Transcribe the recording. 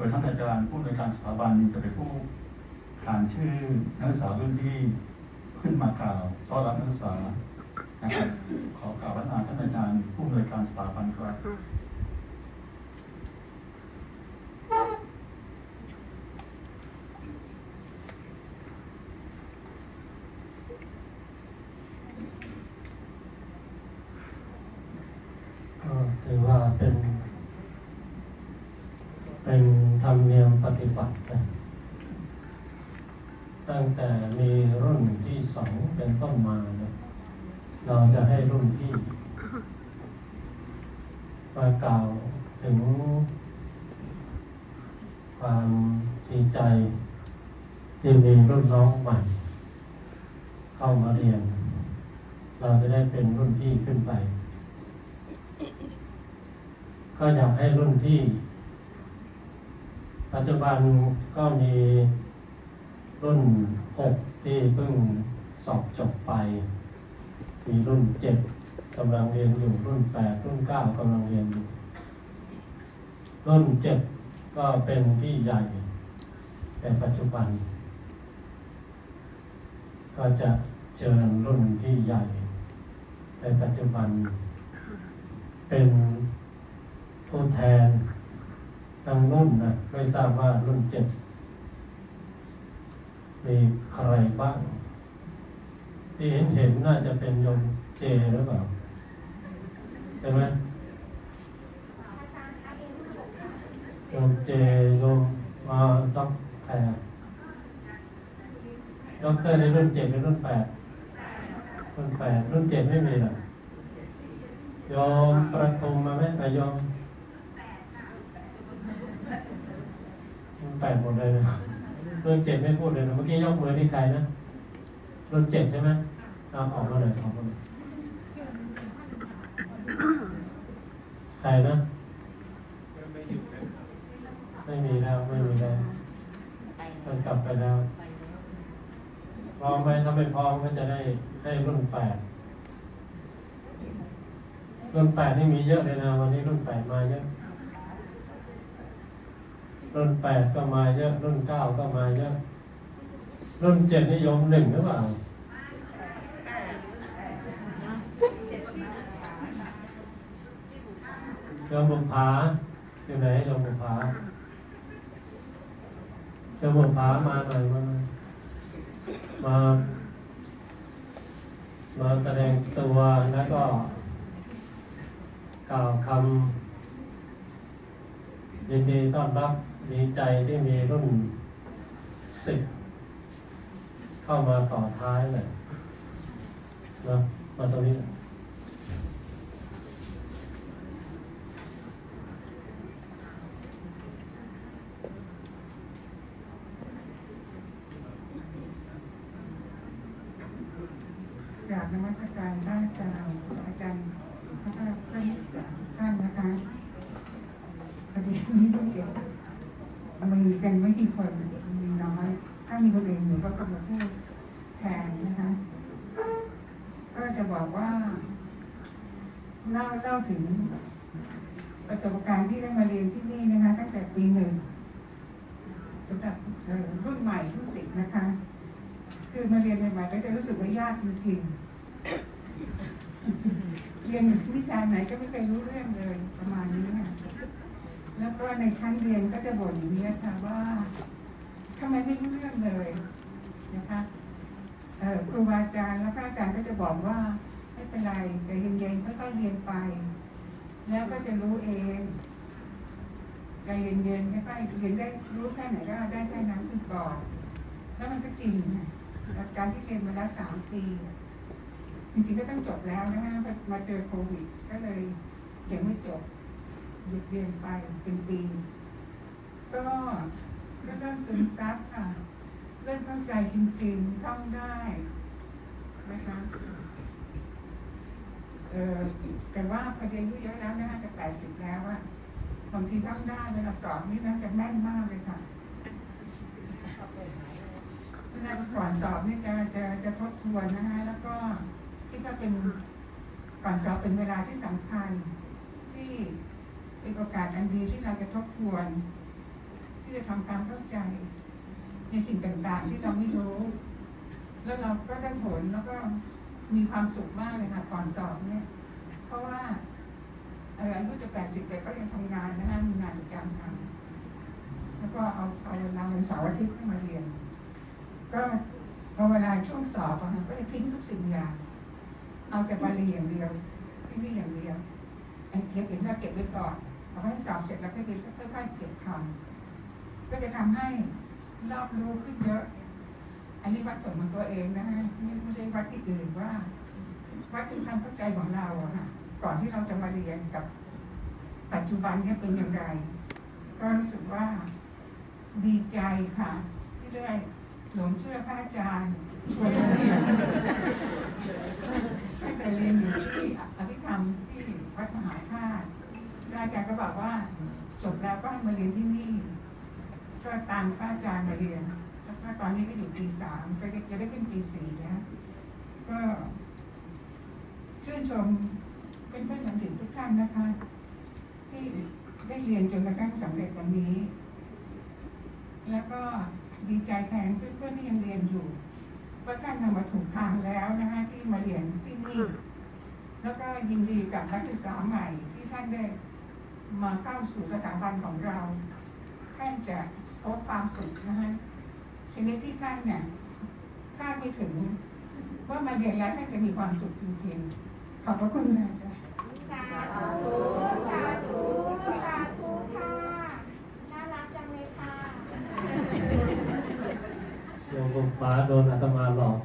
ดยท่านอาจารย์ผู้ในวยการสถาบันจะเป็นผู้ขานชื่อนักศึกษารุ่นที่ขึ้นมากล่าวต้อนรับนักศึกษานะครับขอกล่าวพัฒนาท่านอาจารย์ผู้ในวยการสถาบันครับก็ถือว่าเป็นเป็น ปฏิบัตินตั้งแต่มีรุ่นที่สองเป็นต้นมาเนี่ยเราจะให้รุ่นพี่มากล่าวถึงความดีใจที่มีรุ่นน้องใหม่ เข้ามาเรียน เราจะได้เป็นรุ่นพี่ขึ้นไป ก็อยากให้รุ่นพี่ ปัจจุบันก็มีรุ่นหกที่เพิ่งสอบจบไป มีรุ่นเจ็ดกำลังเรียนอยู่รุ่นแปดรุ่นเก้ากำลังเรียนอยู่ รุ่นเจ็ดก็เป็นพี่ใหญ่ในปัจจุบัน ก็จะเชิญรุ่นพี่ใหญ่ในปัจจุบัน เป็นผู้แทน ทางรุ่นนะไม่ทราบว่ารุ่นเจ็ดมีใครบ้าง ที่เห็นเห็นน่าจะเป็นยมเจหรือเปล่าใช่ไหมยมเจยมมาด็อกแพรด็อกเตอร์ในรุ่นเจ็ดในรุ่นแปดรุ่นแปดรุ่นเจ็ดไม่มีหรอกโยมประทุมมาไหมอะโยม แปดหมดเลยนะรุ่นเจ็ดไม่พูดเลยนะเมื่อกี้ยกมือที่ใครนะรุ่นเจ็ดใช่ไหมเอาออกมาเลยออกมาเลยใครนะไม่มีแล้วไม่มีแล้วมันกลับไปแล้วพอไหมถ้าไม่พอก็จะได้ได้รุ่นแปดรุ่นแปดนี่มีเยอะเลยนะวันนี้รุ่นแปดมาเยอะ รุ่นแปดก็มาเยอะ รุ่นเก้าก็มาเยอะ รุ่นเจ็ดนิยมหนึ่งหรือเปล่าโยมบุพาอยู่ไหนโยมบุพาโยมบุพามาหน่อยมามา มาแสดงตัวแล้วก็กล่าวคำ ยินดีต้อนรับดีใจที่มีรุ่นสิบเข้ามาต่อท้ายเลยนะมาตรงนี้อยกราบนมัสการพระอาจารย์อาจารย์พระเพื่อนศึกษาทุกท่านนะคะพอดีนี้ต้องเจ็บมีกันไม่กี่คนมีน้อย ถ้ามี คนอื่นอยู่ก็กำพูดแทนนะคะ ก็จะบอกว่า เล่าเล่าถึงประสบการณ์ที่ได้มาเรียนที่นี่นะคะ ตั้งแต่ปีหนึ่งสำหรับรุ่นใหม่รุ่นสิบนะคะ คือมาเรียนใหม่ๆก็จะรู้สึกว่ายากจริงเรียนวิชาไหนก็ไม่เคยรู้เรื่องเลยประมาณนี้ค่ะแล้วก็ในชั้นเรียนก็จะบ่นอย่างนี้ค่ะว่าทำไมไม่รู้เรื่องเลย รูบาอาจารย์แล้วก็อาจารย์ก็จะบอกว่าไม่เป็นไรใจเย็นๆค่อยๆเรียนไป แล้วก็จะรู้เองใจเย็นๆค่อยๆเรียนได้รู้แค่ไหนก็ได้แค่นั้นคือก่อนแล้วมันก็จริงนะการที่เรียนมาแล้วสามปีจริงๆก็ต้องจบแล้วนะคะมาเจอโควิด ก็เลยยังไม่จบหยุดเรียนไปเป็นปีก็ก็เริ่มซึมซับค่ะ เริ่มเข้าใจจริงๆต้องได้ นะคะเออแต่ว่าพอดีอายุเยอะแล้วนะคะจะแปดสิบแล้วอะบางทีต้งได้เวลาสอบนี่นะจะแม่นมากเลยค่ะเวลาก่อนสอบนี่จะจะจะทบทวนนะคะแล้วก็คิดว่าเป็นก่อนสอบเป็นเวลาที่สำคัญ ที่เป็นโอกาสอันดีที่เราจะทบทวน ที่จะทำความเข้าใจ ในสิ่งต่างๆที่เราไม่รู้ แล้วเราก็ได้ผลแล้วก็มีความสุขมากเลยค่ะก่อนสอบเนี่ย เพราะว่าอ่ออายุจะแปดสิบแต่ก็ยังทำงานนะคะมีงานประจำทำแล้วก็เอาเอาเวลาวันเสาร์อาทิตย์เข้มาเรียน ก็พอเวลาช่วงสอบอะค่ะก็จะทิ้งทุกสิ่งอย่างเอาแต่บาลีอย่างเดียวที่นี่อย่างเดียวไอ้เก็บเห็นว่าเก็บไว้ก่อนพอให้สอบเสร็จแล้วก็ค่อยๆเก็บทำก็จะทำให้รอบรู้ขึ้นเยอะ นนี้วัดผลของตัวเองนะฮะไม่ไม่ใช่วัดที่อื่นว่า วัดเป็นความเข้าใจของเราอะค่ะก่อนที่เราจะมาเรียนกับ ปัจจุบันเนี่ยเป็นอย่างไร ก็รู้สึกว่าดีใจค่ะ ที่ได้หลงเชื่อพระอาจารย์ชวนเรียนให้ไปเรียนอยู่ที่อภิธรรมที่วัดมหาธาตุอาจารย์ก็บอกว่าจบแล้วก็มาเรียนที่นี่ ก็ตามพระอาจารย์มาเรียน แล้วก็ตอนนี้ก็อยู่ปีสามก็จะได้ขึ้นปีสี่นะก็ชื่นชมเป็นเพื่อนบัณฑิตทุกท่านนะคะ ที่ได้เรียนจนกระทั่งสำเร็จวันนี้ แล้วก็ดีใจแทนเพื่อนๆที่ยังเรียนอยู่ว่าท่านนำมาถูกทางแล้วนะคะที่มาเรียนที่นี่แล้วก็ยินดีกับนักศึกษาใหม่ที่ท่านได้มาเข้าสู่สถาบันของเรา ท่านจะพบความสุขนะคะ ชนิดที่ท่านเนี่ยคาดไม่ถึง ว่ามาเรียนแล้วท่านจะมีความสุขจริงๆ ขอบพระคุณนะจ๊ะสาธุสาธุสาธุค่ะ น่ารักจังเลยค่ะ โยมฟ้าโดนอาตมาหลอก